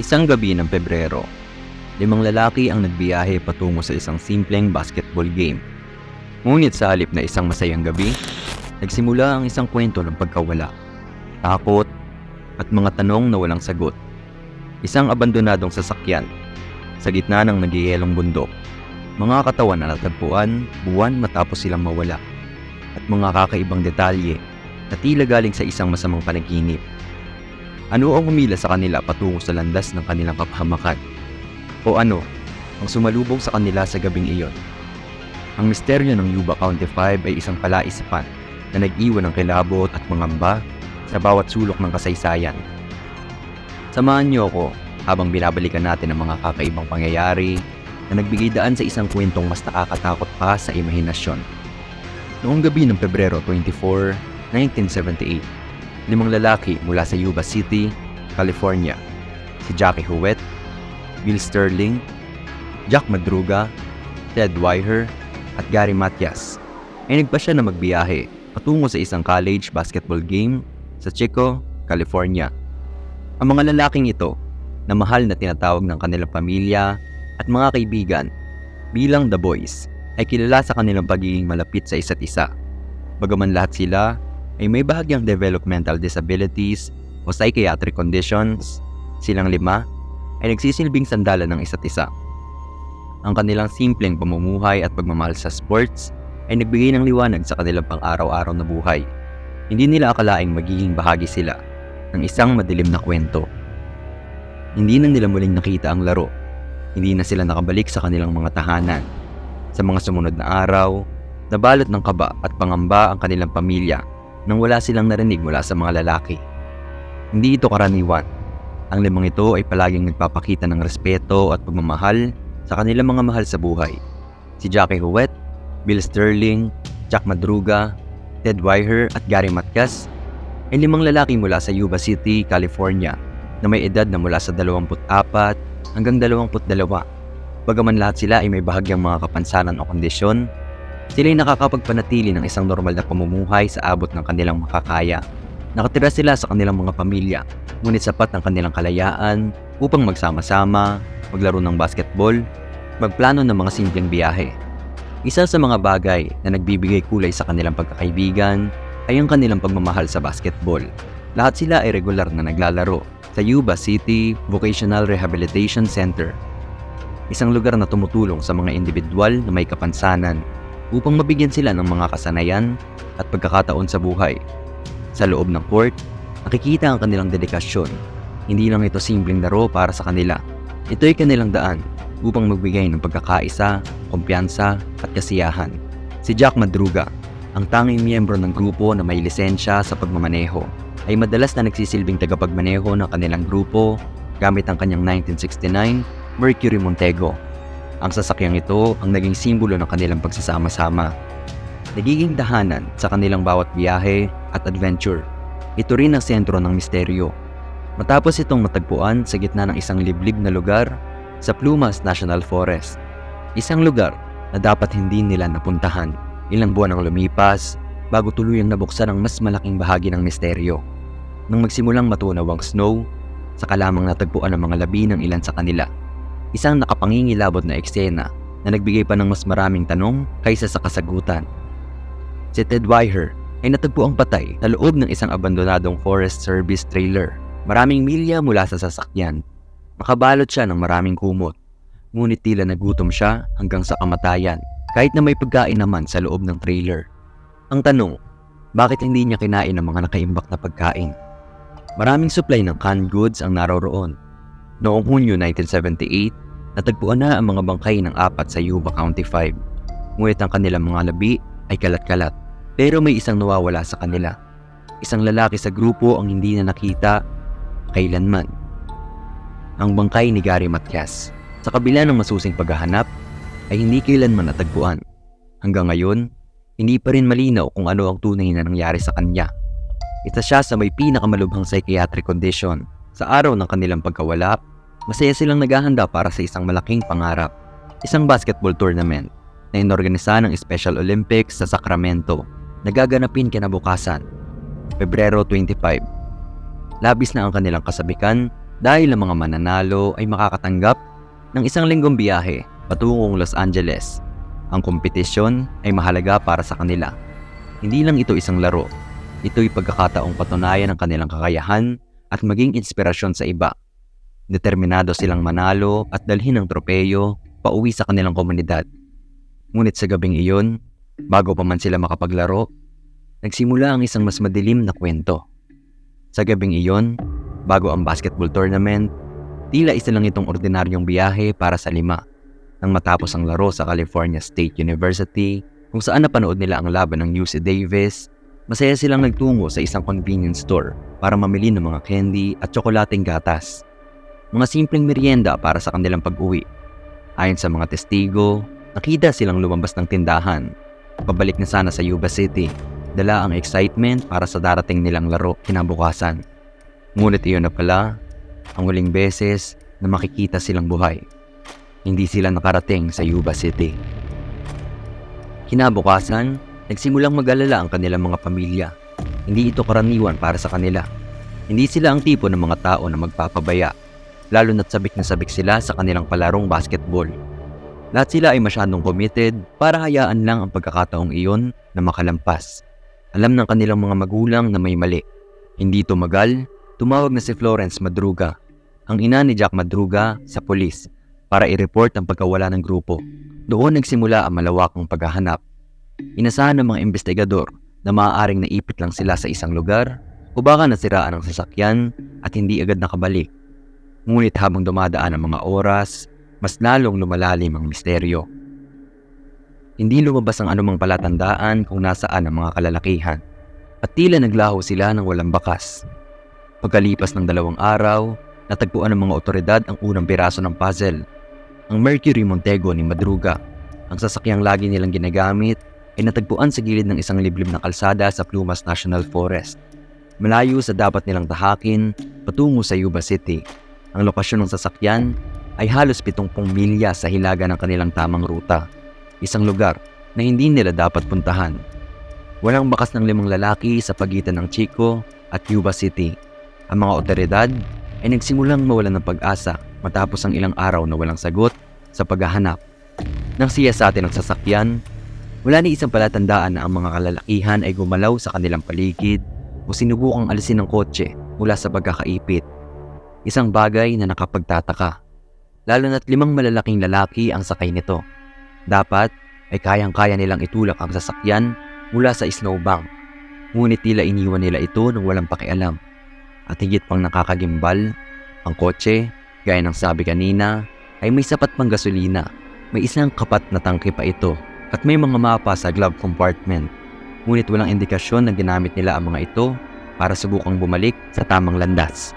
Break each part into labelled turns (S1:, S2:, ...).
S1: Isang gabi ng Pebrero, limang lalaki ang nagbiyahe patungo sa isang simpleng basketball game. Ngunit sa halip na isang masayang gabi, nagsimula ang isang kwento ng pagkawala, takot, at mga tanong na walang sagot. Isang abandonadong sasakyan sa gitna ng nagiyelong bundok. Mga katawan na natagpuan buwan matapos silang mawala at mga kakaibang detalye na tila galing sa isang masamang panaginip. Ano ang humila sa kanila patungo sa landas ng kanilang kapahamakan? O ano ang sumalubong sa kanila sa gabing iyon? Ang misteryo ng Yuba County 5 ay isang palaisipan na nag-iwan ng kilabot at mangamba sa bawat sulok ng kasaysayan. Samahan niyo ako habang binabalikan natin ang mga kakaibang pangyayari na nagbigay daan sa isang kwentong mas nakakatakot pa sa imahinasyon. Noong gabi ng Pebrero 24, 1978, limang lalaki mula sa Yuba City, California, si Jackie Huwet, Bill Sterling, Jack Madruga, Ted Weiher, at Gary Matias ay nagpasya na magbiyahe patungo sa isang college basketball game sa Chico, California. Ang mga lalaking ito na mahal na tinatawag ng kanilang pamilya at mga kaibigan bilang The Boys ay kilala sa kanilang pagiging malapit sa isa't isa. Bagaman lahat sila ay may bahagyang developmental disabilities o psychiatric conditions, silang lima ay nagsisilbing sandalan ng isa't isa. Ang kanilang simpleng pamumuhay at pagmamahal sa sports ay nagbigay ng liwanag sa kanilang pang-araw-araw na buhay. Hindi nila akalaing magiging bahagi sila ng isang madilim na kwento. Hindi na nila muling nakita ang laro. Hindi na sila nakabalik sa kanilang mga tahanan. Sa mga sumunod na araw, nabalot ng kaba at pangamba ang kanilang pamilya nang wala silang narinig mula sa mga lalaki. Hindi ito karaniwan. Ang limang ito ay palaging nagpapakita ng respeto at pagmamahal sa kanilang mga mahal sa buhay. Si Jackie Huwet, Bill Sterling, Jack Madruga, Ted Weiher at Gary Matkas ay limang lalaki mula sa Yuba City, California na may edad na mula sa 24 hanggang 22. Bagaman lahat sila ay may bahagyang mga kapansanan o kondisyon, sila ay nakakapagpanatili ng isang normal na pamumuhay sa abot ng kanilang makakaya. Nakatira sila sa kanilang mga pamilya, ngunit sapat ang kanilang kalayaan upang magsama-sama, maglaro ng basketball, magplano ng mga simpleng biyahe. Isa sa mga bagay na nagbibigay kulay sa kanilang pagkakaibigan ay ang kanilang pagmamahal sa basketball. Lahat sila ay regular na naglalaro sa Yuba City Vocational Rehabilitation Center. Isang lugar na tumutulong sa mga individual na may kapansanan upang mabigyan sila ng mga kasanayan at pagkakataon sa buhay. Sa loob ng court, nakikita ang kanilang dedikasyon. Hindi lang ito simpleng laro para sa kanila. Ito ay kanilang daan upang magbigay ng pagkakaisa, kumpiyansa at kasiyahan. Si Jack Madruga, ang tanging miyembro ng grupo na may lisensya sa pagmamaneho, ay madalas na nagsisilbing tagapagmaneho ng kanilang grupo gamit ang kanyang 1969 Mercury Montego. Ang sasakyang ito ang naging simbolo ng kanilang pagsasama-sama. Nagiging dahanan sa kanilang bawat biyahe at adventure. Ito rin ang sentro ng misteryo. Matapos itong matagpuan sa gitna ng isang liblib na lugar sa Plumas National Forest. Isang lugar na dapat hindi nila napuntahan. Ilang buwan ang lumipas bago tuluyang nabuksan ang mas malaking bahagi ng misteryo. Nang magsimulang matunaw ang snow, saka lamang natagpuan ang mga labi ng ilan sa kanila. Isang nakapangingilabot na eksena na nagbigay pa ng mas maraming tanong kaysa sa kasagutan. Si Ted Weiher ay natagpuang patay sa loob ng isang abandonadong Forest Service trailer. Maraming milya mula sa sasakyan. Makabalot siya ng maraming kumot. Ngunit tila nagutom siya hanggang sa kamatayan kahit na may pagkain naman sa loob ng trailer. Ang tanong, bakit hindi niya kinain ang mga nakaimbak na pagkain? Maraming supply ng canned goods ang naroroon. Noong Hunyo 1978, natagpuan na ang mga bangkay ng apat sa Yuba County 5. Ngunit ang kanilang mga labi ay kalat-kalat. Pero may isang nawawala sa kanila. Isang lalaki sa grupo ang hindi na nakita kailanman. Ang bangkay ni Gary Matias. Sa kabila ng masusing paghahanap, ay hindi kailanman natagpuan. Hanggang ngayon, hindi pa rin malinaw kung ano ang tunay na nangyari sa kanya. Isa siya sa may pinakamalubhang psychiatric condition. Sa araw ng kanilang pagkawala, masaya silang naghahanda para sa isang malaking pangarap. Isang basketball tournament na inorganisa ng Special Olympics sa Sacramento na gaganapin kinabukasan, Pebrero 25. Labis na ang kanilang kasabikan dahil ang mga mananalo ay makakatanggap ng isang linggong biyahe patungong Los Angeles. Ang kompetisyon ay mahalaga para sa kanila. Hindi lang ito isang laro, ito'y pagkakataong patunayan ng kanilang kakayahan at maging inspirasyon sa iba. Determinado silang manalo at dalhin ang tropeyo pauwi sa kanilang komunidad. Ngunit sa gabing iyon, bago pa man sila makapaglaro, nagsimula ang isang mas madilim na kwento. Sa gabing iyon, bago ang basketball tournament, tila isa lang itong ordinaryong biyahe para sa lima. Nang matapos ang laro sa California State University, kung saan napanood nila ang laban ng UC Davis, masaya silang nagtungo sa isang convenience store para mamili ng mga candy at tsokolating gatas. Mga simpleng merienda para sa kanilang pag-uwi. Ayon sa mga testigo, nakita silang lumabas ng tindahan. Pabalik na sana sa Yuba City, dala ang excitement para sa darating nilang laro kinabukasan. Ngunit iyon na pala, ang huling beses na makikita silang buhay. Hindi sila nakarating sa Yuba City. Kinabukasan, nagsimulang mag-alala ang kanilang mga pamilya. Hindi ito karaniwan para sa kanila. Hindi sila ang tipo ng mga tao na magpapabaya, lalo na't sabik na sabik sila sa kanilang palarong basketball. Lahat sila ay masyadong committed para hayaan lang ang pagkakataong iyon na makalampas. Alam ng kanilang mga magulang na may mali. Hindi tumagal, tumawag na si Florence Madruga, ang ina ni Jack Madruga, sa polis para i-report ang pagkawala ng grupo. Doon nagsimula ang malawakang paghahanap. Inasahan ng mga investigador na maaaring naipit lang sila sa isang lugar o baka nasiraan ang sasakyan at hindi agad nakabalik. Ngunit habang dumadaan ang mga oras, mas lalong lumalalim ang misteryo. Hindi lumabas ang anumang palatandaan kung nasaan ang mga kalalakihan at tila naglaho sila ng walang bakas. Pagkalipas ng dalawang araw, natagpuan ng mga otoridad ang unang piraso ng puzzle, ang Mercury Montego ni Madruga. Ang sasakyang lagi nilang ginagamit ay natagpuan sa gilid ng isang liblib na kalsada sa Plumas National Forest. Malayo sa dapat nilang tahakin patungo sa Yuba City. Ang lokasyon ng sasakyan ay halos 70 milya sa hilaga ng kanilang tamang ruta. Isang lugar na hindi nila dapat puntahan. Walang bakas ng limang lalaki sa pagitan ng Chico at Yuba City. Ang mga otoridad ay nagsimulang mawalan ng pag-asa matapos ang ilang araw na walang sagot sa paghahanap. Nang siyasatin ng sasakyan, wala ni isang palatandaan na ang mga kalalakihan ay gumalaw sa kanilang paligid o sinubukang alisin ng kotse mula sa pagkakaipit. Isang bagay na nakapagtataka lalo na't limang malalaking lalaki ang sakay nito. Dapat ay kayang-kaya nilang itulak ang sasakyan mula sa snowbank. Ngunit tila iniwan nila ito ng walang pakialam. At higit pang nakakagimbal, ang kotse, gaya ng sabi kanina, ay may sapat pang gasolina. May isang kapat na tangke pa ito at may mga mapa sa glove compartment. Ngunit walang indikasyon na ginamit nila ang mga ito para subukang bumalik sa tamang landas.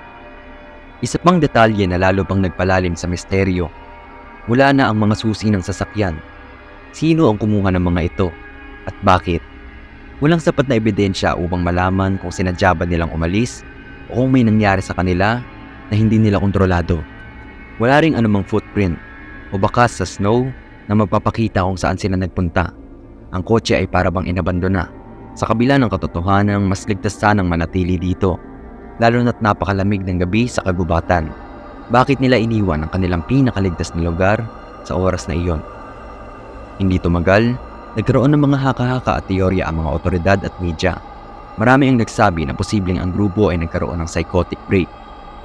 S1: Isa pang detalye na lalo pang nagpalalim sa misteryo. Wala na ang mga susi ng sasakyan. Sino ang kumuha ng mga ito? At bakit? Walang sapat na ebidensya upang malaman kung sinadya ba nilang umalis o kung may nangyari sa kanila na hindi nila kontrolado. Wala ring anumang footprint o bakas sa snow na magpapakita kung saan sila nagpunta. Ang kotse ay para bang inabandona. Sa kabila ng katotohanan, mas ligtas sanang manatili dito lalo na't napakalamig ng gabi sa kagubatan. Bakit nila iniwan ang kanilang pinakaligtas na lugar sa oras na iyon? Hindi tumagal, nagkaroon ng mga haka-haka at teorya ang mga otoridad at media. Marami ang nagsabi na posibleng ang grupo ay nagkaroon ng psychotic break,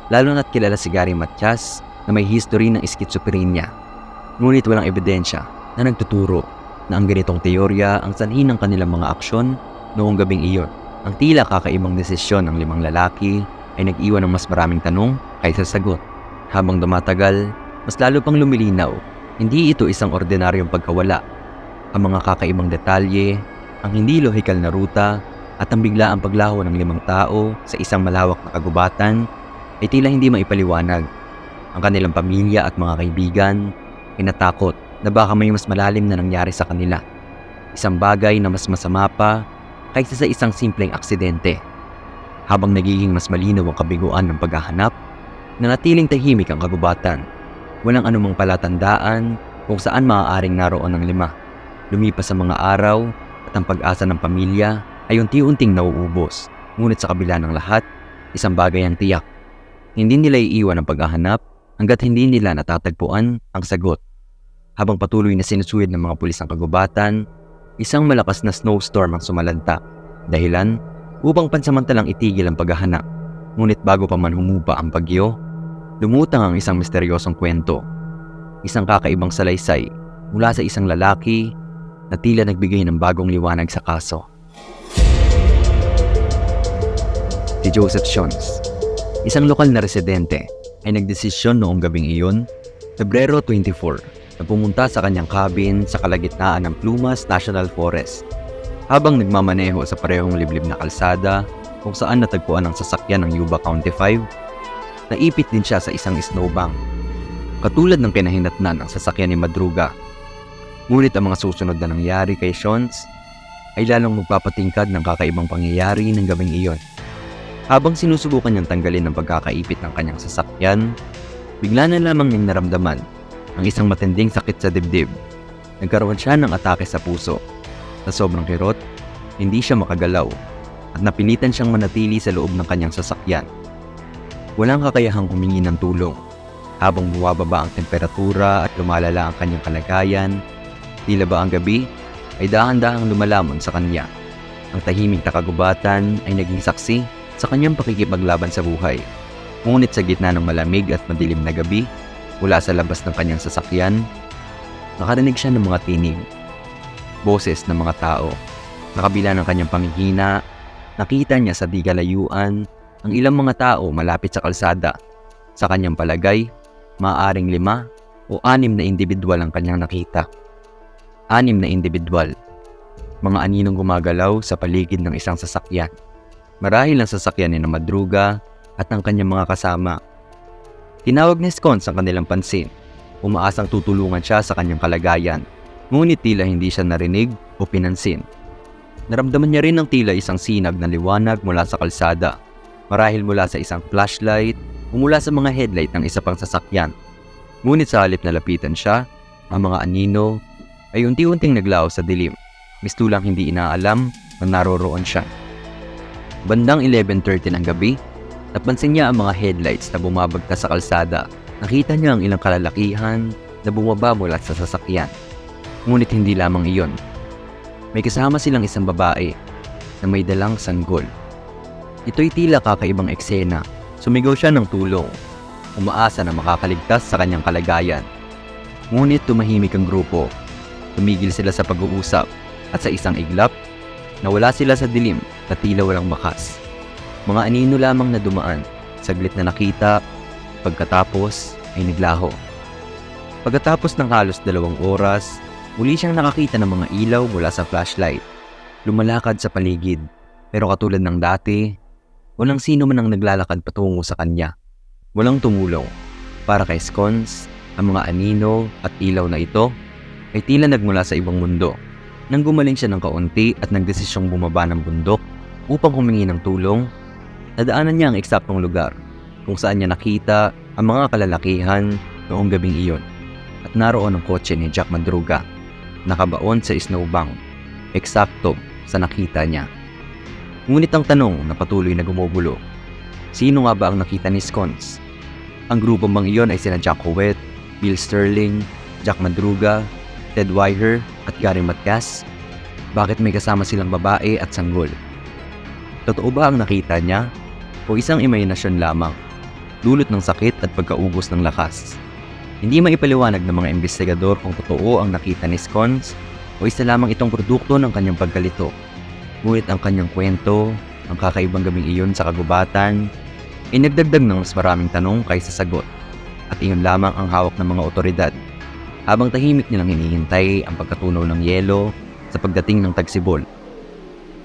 S1: lalo na't kilala si Gary Matias na may history ng schizophrenia. Ngunit walang ebidensya na nagtuturo na ang ganitong teorya ang sanhi ng kanilang mga aksyon noong gabing iyon. Ang tila kakaibang desisyon ng limang lalaki ay nag-iwan ng mas maraming tanong kaysa sagot. Habang dumatagal, mas lalo pang lumilinaw, hindi ito isang ordinaryong pagkawala. Ang mga kakaibang detalye, ang hindi lohikal na ruta, at ang biglaang paglaho ng limang tao sa isang malawak na kagubatan ay tila hindi maipaliwanag. Ang kanilang pamilya at mga kaibigan ay natakot na baka may mas malalim na nangyari sa kanila. Isang bagay na mas masama pa kaysa sa isang simpleng aksidente. Habang nagiging mas malinaw ang kabiguan ng paghahanap, nanatiling tahimik ang kagubatan. Walang anumang palatandaan kung saan maaaring naroon ang lima. Lumipas ang mga araw at ang pag-asa ng pamilya ay unti-unting nauubos. Ngunit sa kabila ng lahat, isang bagay ang tiyak. Hindi nila iiwan ang paghahanap hanggat hindi nila natatagpuan ang sagot. Habang patuloy na sinusuwid ng mga pulis ang kagubatan, isang malakas na snowstorm ang sumalanta. Dahilan upang pansamantalang itigil ang paghahanap. Ngunit bago pa man humupa ang bagyo, lumutang ang isang misteryosong kwento. Isang kakaibang salaysay mula sa isang lalaki na tila nagbigay ng bagong liwanag sa kaso. Si Joseph Shones, isang lokal na residente, ay nagdesisyon noong gabing iyon, Pebrero 24, na pumunta sa kanyang cabin sa kalagitnaan ng Plumas National Forest. Habang nagmamaneho sa parehong liblib na kalsada kung saan natagpuan ang sasakyan ng Yuba County 5, naipit din siya sa isang snowbank. Katulad ng kinahinatnan ng sasakyan ni Madruga. Ngunit ang mga susunod na nangyari kay Shones ay lalong magpapatingkad ng kakaibang pangyayari ng gabing iyon. Habang sinusubukan niyang tanggalin ang pagkakaipit ng kanyang sasakyan, bigla na lamang niyang naramdaman ang isang matinding sakit sa dibdib. Nagkaroon siya ng atake sa puso. Sa sobrang kirot, hindi siya makagalaw at napilitan siyang manatili sa loob ng kanyang sasakyan. Walang kakayahang humingi ng tulong. Habang bumababa ang temperatura at lumalala ang kanyang kalagayan, tila ba ang gabi ay dahan-dahang lumalamon sa kanya. Ang tahimik na kagubatan ay naging saksi sa kanyang pakikipaglaban sa buhay. Ngunit sa gitna ng malamig at madilim na gabi, mula sa labas ng kanyang sasakyan, nakarinig siya ng mga tinig. Boses ng mga tao. Sa kabila ng kanyang panghihina, nakita niya sa di kalayuan ang ilang mga tao malapit sa kalsada. Sa kanyang palagay, maaaring lima o anim na individual ang kanyang nakita. Anim na individual. Mga aninong gumagalaw sa paligid ng isang sasakyan. Marahil ang sasakyan ni na Madruga at ang kanyang mga kasama. Tinawag ni Scones ang kanilang pansin. Umaasang tutulungan siya sa kanyang kalagayan. Ngunit tila hindi siya narinig o pinansin. Naramdaman niya rin ang tila isang sinag na liwanag mula sa kalsada. Marahil mula sa isang flashlight o mula sa mga headlight ng isa pang sasakyan. Ngunit sa halip na lapitan siya, ang mga anino ay unti-unting naglaw sa dilim. Mistulang hindi inaalam na naroroon siya. Bandang 11.30 ng gabi, napansin niya ang mga headlights na bumabagtas sa kalsada. Nakita niya ang ilang kalalakihan na bumaba mula sa sasakyan. Ngunit hindi lamang iyon. May kasama silang isang babae na may dalang sanggol. Ito'y tila kakaibang eksena. Sumigaw siya ng tulong. Umaasa na makakaligtas sa kanyang kalagayan. Ngunit tumahimik ang grupo. Tumigil sila sa pag-uusap at sa isang iglap, nawala sila sa dilim na tila walang bakas. Mga anino lamang na dumaan, saglit na nakita, pagkatapos ay naglaho. Pagkatapos ng halos dalawang oras, muli siyang nakakita ng mga ilaw mula sa flashlight. Lumalakad sa paligid, pero katulad ng dati, walang sino man ang naglalakad patungo sa kanya. Walang tumulong. Para kay Scones, ang mga anino at ilaw na ito ay tila nagmula sa ibang mundo. Nang gumaling siya ng kaunti at nagdesisyong bumaba ng bundok upang humingi ng tulong, nadaanan niya ang eksaktong lugar kung saan niya nakita ang mga kalalakihan noong gabing iyon. At naroon ang kotse ni Jack Madruga, nakabaon sa snowbank, eksakto sa nakita niya. Ngunit ang tanong na patuloy na gumugulo, sino nga ba ang nakita ni Scones? Ang grupo bang iyon ay sina Jack Howitt, Bill Sterling, Jack Madruga, Ted Weiher at Gary Matgas? Bakit may kasama silang babae at sanggol? Totoo ba ang nakita niya? O isang imahinasyon lamang? Dulot ng sakit at pagkaubos ng lakas? Hindi maipaliwanag ng mga investigador kung totoo ang nakita ni Scones o isa lamang itong produkto ng kanyang pagkalito. Ngunit ang kanyang kwento, ang kakaibang gabing iyon sa kagubatan, ay nagdagdag ng mas maraming tanong kaysa sagot. At iyon lamang ang hawak ng mga otoridad habang tahimik nilang hinihintay ang pagkatunaw ng yelo sa pagdating ng tagsibol.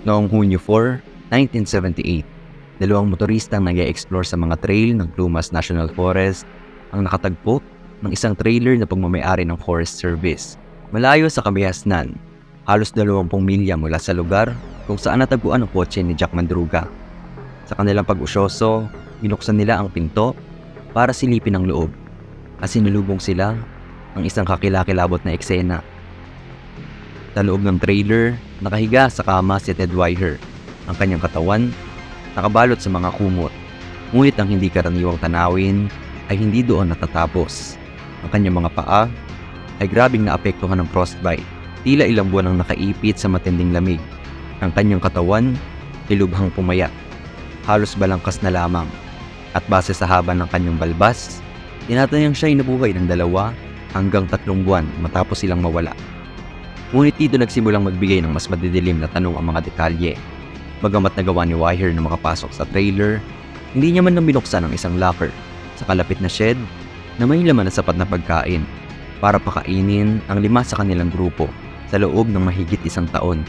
S1: Noong Hunyo 4, 1978, dalawang motorista ang nag explore sa mga trail ng Plumas National Forest ang nakatagpo ng isang trailer na pagmamayari ng Forest Service. Malayo sa kabihasnan, halos 20 milya mula sa lugar kung saan natagpuan ang kotse ni Jack Mandruga. Sa kanilang pag-usyoso, binuksan nila ang pinto para silipin ang loob at sinulubong sila ang isang kakilakilabot na eksena. Sa loob ng trailer, nakahiga sa kama si Ted Weiher. Ang kanyang katawan, nakabalot sa mga kumot. Ngunit ang hindi karaniwang tanawin ay hindi doon natatapos. Ang kanyang mga paa ay grabing naapektuhan ng frostbite. Tila ilang buwan ang nakaipit sa matinding lamig. Ang kanyang katawan ay lubhang pumayat. Halos balangkas na lamang. At base sa haba ng kanyang balbas, tinatayang siya ay nabuhay ng dalawa hanggang tatlong buwan matapos silang mawala. Ngunit dito nagsimulang magbigay ng mas madidilim na tanong ang mga detalye. Bagamat nagawa ni Wire na makapasok sa trailer, hindi niya man nang binuksan ang isang locker sa kalapit na shed na may laman na sapat na pagkain para pakainin ang lima sa kanilang grupo sa loob ng mahigit isang taon.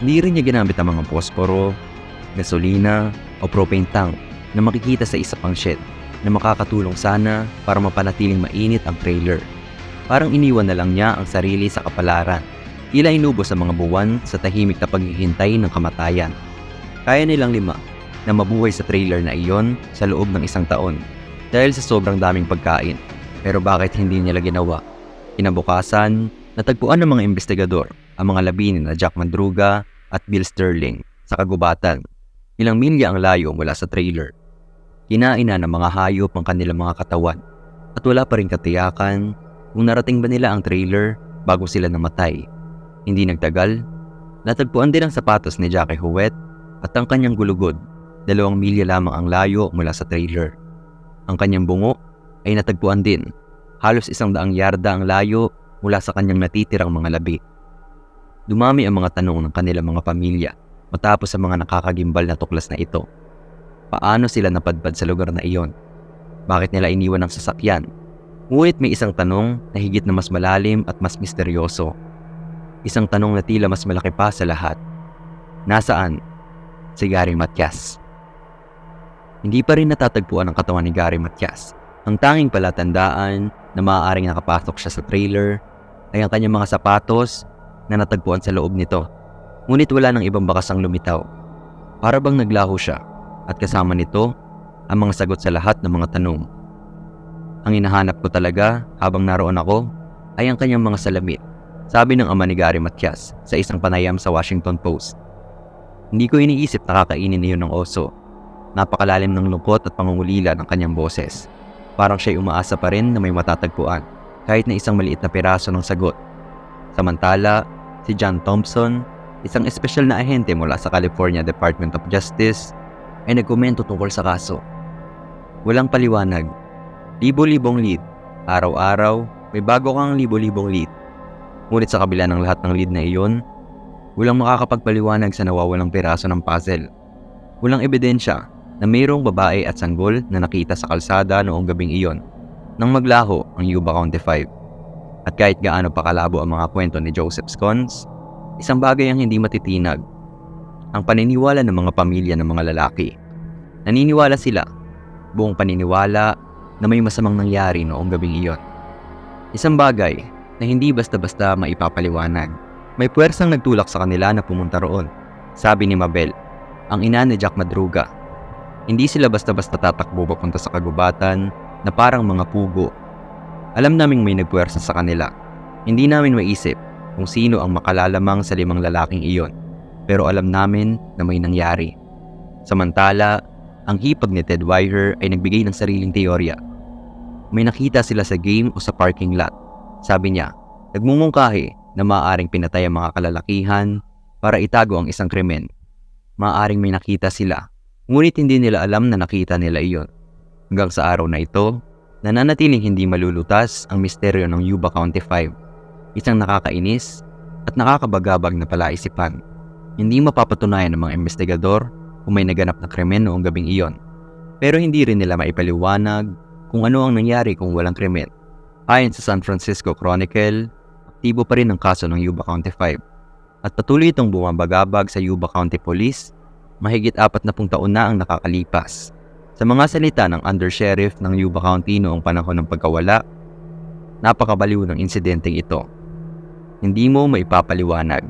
S1: Hindi rin niya ginamit ang mga posporo, gasolina o propane tank na makikita sa isa pang shed na makakatulong sana para mapanatiling mainit ang trailer. Parang iniwan na lang niya ang sarili sa kapalaran. Tila inubos sa mga buwan sa tahimik na paghihintay ng kamatayan. Kaya nilang lima na mabuhay sa trailer na iyon sa loob ng isang taon dahil sa sobrang daming pagkain. Pero bakit hindi nila ginawa? Kinabukasan, natagpuan ng mga investigador ang mga labi na Jack Mandruga at Bill Sterling sa kagubatan. Ilang milya ang layo mula sa trailer. Kinain na ng mga hayop ang kanilang mga katawan at wala pa rin katiyakan kung narating ba nila ang trailer bago sila namatay. Hindi nagtagal, natagpuan din ang sapatos ni Jackie Huwet at ang kanyang gulugod. Dalawang milya lamang ang layo mula sa trailer. Ang kanyang bungo ay natagpuan din. Halos isang daang yarda ang layo mula sa kanyang natitirang mga labi. Dumami ang mga tanong ng kanilang mga pamilya matapos sa mga nakakagimbal na tuklas na ito. Paano sila napadpad sa lugar na iyon? Bakit nila iniwan ang sasakyan? Ngunit may isang tanong na higit na mas malalim at mas misteryoso. Isang tanong na tila mas malaki pa sa lahat. Nasaan si Gary Matias? Hindi pa rin natatagpuan ang katawan ni Gary Matias. Ang tanging palatandaan na maaaring nakapasok siya sa trailer ay ang kanyang mga sapatos na natagpuan sa loob nito. Ngunit wala nang ibang bakasang lumitaw. Para bang naglaho siya at kasama nito ang mga sagot sa lahat ng mga tanong. Ang hinahanap ko talaga habang naroon ako ay ang kanyang mga salamit, sabi ng ama ni Gary Matias sa isang panayam sa Washington Post. Hindi ko iniisip na kakainin niyo ng oso. Napakalalim ng lungkot at pangungulila ng kanyang boses. Parang siya'y umaasa pa rin na may matatagpuan kahit na isang maliit na piraso ng sagot. Samantala, si John Thompson, isang espesyal na ahente mula sa California Department of Justice, ay nagkomento tungkol sa kaso. Walang paliwanag. Libo-libong lead. Araw-araw, may bago kang libo-libong lead. Ngunit sa kabila ng lahat ng lead na iyon, walang makakapagpaliwanag sa nawawalang piraso ng puzzle. Walang ebidensya na mayroong babae at sanggol na nakita sa kalsada noong gabing iyon nang maglaho ang Yuba County 5. At kahit gaano pa kalabo ang mga kwento ni Joseph Scones, isang bagay ang hindi matitinag. Ang paniniwala ng mga pamilya ng mga lalaki. Naniniwala sila, buong paniniwala na may masamang nangyari noong gabing iyon. Isang bagay na hindi basta-basta maipapaliwanag. May puwersang nagtulak sa kanila na pumunta roon. Sabi ni Mabel, ang ina ni Jack Madruga. Hindi sila basta-basta tatakbo papunta sa kagubatan na parang mga pugo. Alam naming may nagpuwersa sa kanila. Hindi namin maisip kung sino ang makalalamang sa limang lalaking iyon. Pero alam namin na may nangyari. Samantala, ang hipag ni Ted Weiher ay nagbigay ng sariling teorya. May nakita sila sa game o sa parking lot. Sabi niya, nagmumungkahi na maaaring pinatay ang mga kalalakihan para itago ang isang krimen. Maaaring may nakita sila Ngunit hindi nila alam na nakita nila iyon. Hanggang sa araw na ito, nananatiling hindi malulutas ang misteryo ng Yuba County 5. Isang nakakainis at nakakabagabag na palaisipan. Hindi mapapatunayan ng mga investigador kung may naganap na krimen noong gabing iyon. Pero hindi rin nila maipaliwanag kung ano ang nangyari kung walang krimen. Ayon sa San Francisco Chronicle, aktibo pa rin ang kaso ng Yuba County 5 at patuloy itong bumabagabag sa Yuba County Police mahigit apat na taon na ang nakakalipas. Sa mga salita ng undersheriff ng Yuba County noong panahon ng pagkawala, napakabaliw ng insidenteng ito. Hindi mo maipapaliwanag